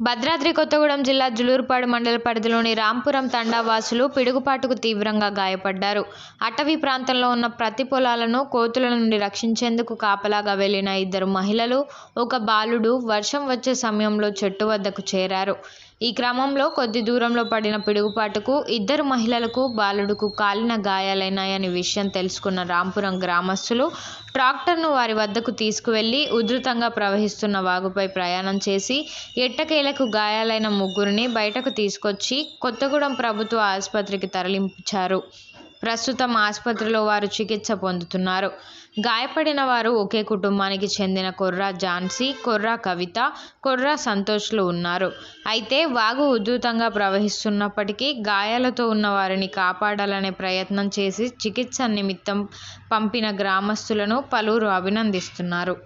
భద్రాద్రి కొత్తగూడెం జిల్లా జులూరుపాడు మండల పరిధిలోని రాంపురం తండా వాసులు పిడుగుపాటుకు తీవ్రంగా గాయపడ్డారు. అటవీ ప్రాంతంలో ఉన్న ప్రతి పొలాలను కోతుల నుండి రక్షించేందుకు కాపలాగా వెళ్ళిన ఇద్దరు మహిళలు ఒక బాలుడు వర్షం వచ్చే సమయంలో చెట్టు వద్దకు చేరారు. ఈ క్రమంలో కొద్ది దూరంలో పడిన పిడుగుపాటుకు ఇద్దరు మహిళలకు బాలుడుకు కాలిన గాయాలైనాయని విషయం తెలుసుకున్న రాంపురం గ్రామస్తులు ట్రాక్టర్ను వారి వద్దకు తీసుకువెళ్ళి ఉధృతంగా ప్రవహిస్తున్న వాగుపై ప్రయాణం చేసి ఎట్టకేలకు గాయాలైన ముగ్గురిని బయటకు తీసుకొచ్చి కొత్తగూడెం ప్రభుత్వ ఆసుపత్రికి తరలించారు. ప్రస్తుతం ఆసుపత్రిలో వారు చికిత్స పొందుతున్నారు. గాయపడిన వారు ఒకే కుటుంబానికి చెందిన కొర్రా ఝాన్సీ కొర్రా కవిత కొర్రా సంతోష్లు ఉన్నారు. అయితే వాగు ఉధృతంగా ప్రవహిస్తున్నప్పటికీ గాయాలతో ఉన్న వారిని కాపాడాలనే ప్రయత్నం చేసి చికిత్స నిమిత్తం పంపిన గ్రామస్తులను పలువురు అభినందిస్తున్నారు.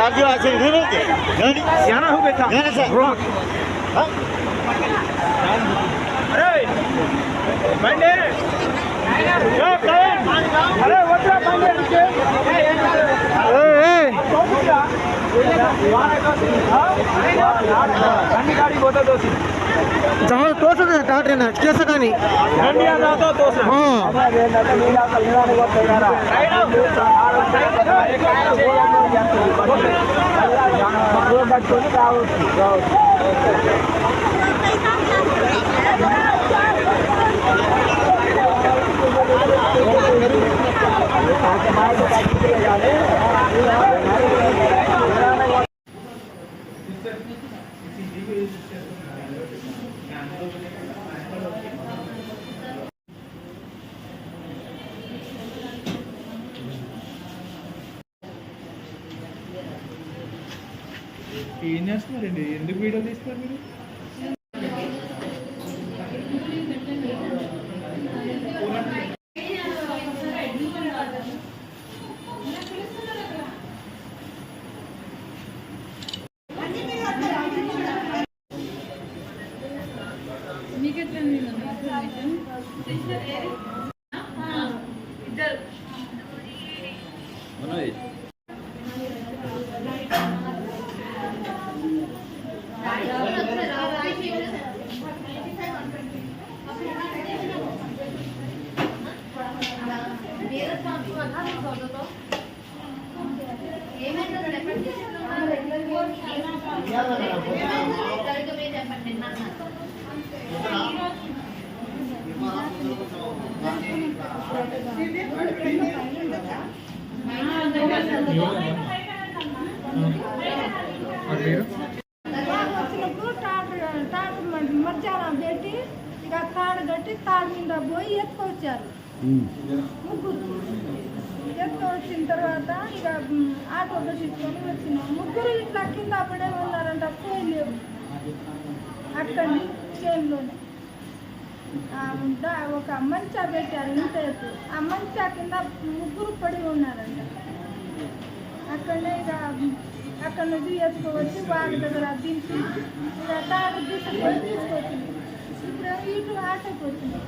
राजू असेल घेऊन येते. घेऊन ये. सियाना हो बेटा घेऊन ये, सर. रोक हा? अरे बंडे यो करण अरे वटरा बंडे नीचे गाड़ी गाड़ी बोतो तो जहाँ तोस काट रहे ना कैसे का नहीं गंडी आता तो तो से हाँ పట్టుకొని రావచ్చు. రావచ్చు. ఏం చేస్తున్నారండి? ఎందుకు వీడియో తీస్తారు మీరు? మీరు వచ్చినప్పుడు మధ్యాహ్నం పెట్టి ఇక తాడు కట్టి తాడు మీద పోయి ఎత్తుకొచ్చారు ముగ్గురు వచ్చిన తర్వాత ఇక మ్, ఆటోలో తీసుకొని వచ్చినాం. ముగ్గురు ఇట్లా కింద పడే ఉన్నారంట ఫోన్ లేవు. అక్కడి చేనులోనే ఒక మంచా పెట్టారు ఇంత ఎత్తు ఆ మంచా కింద ముగ్గురు పడి ఉన్నారంట. అక్కడనే ఇక అక్కడ నుంచి ఎత్తుకోవచ్చి వాళ్ళ దగ్గర దింపి ఇక తాడు తీసుకొని తీసుకొచ్చింది. ఇప్పుడు ఇటు ఆటకు వచ్చింది.